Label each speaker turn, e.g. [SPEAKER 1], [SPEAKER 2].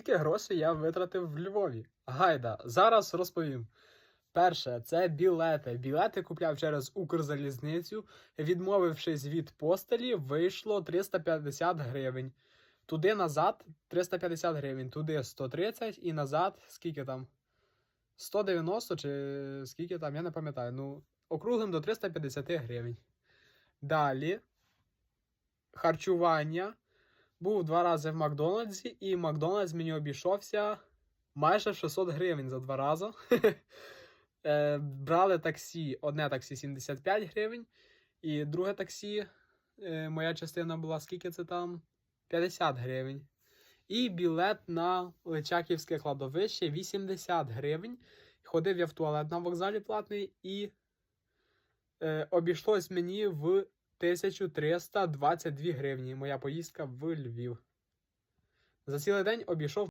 [SPEAKER 1] скільки грошей я витратив в Львові? Гайда, зараз розповім. Перше, це білети. Білети купляв через Укрзалізницю. Відмовившись від постелі, вийшло 350 гривень. Туди назад 350 гривень, туди 130 і назад скільки там? 190 чи скільки там, я не пам'ятаю. Ну, округлим до 350 гривень. Далі харчування. Був два рази в Макдональдсі, і Макдональдс мені обійшовся майже в 600 гривень за два рази. Е, Брали таксі, одне таксі 75 гривень, і друге таксі, е, моя частина була, скільки це там? 50 гривень. І білет на Личаківське кладовище 80 гривень. Ходив я в туалет на вокзалі платний, і е, обійшлось мені в 1322 гривні. Моя поїздка в Львів. За цілий день обійшов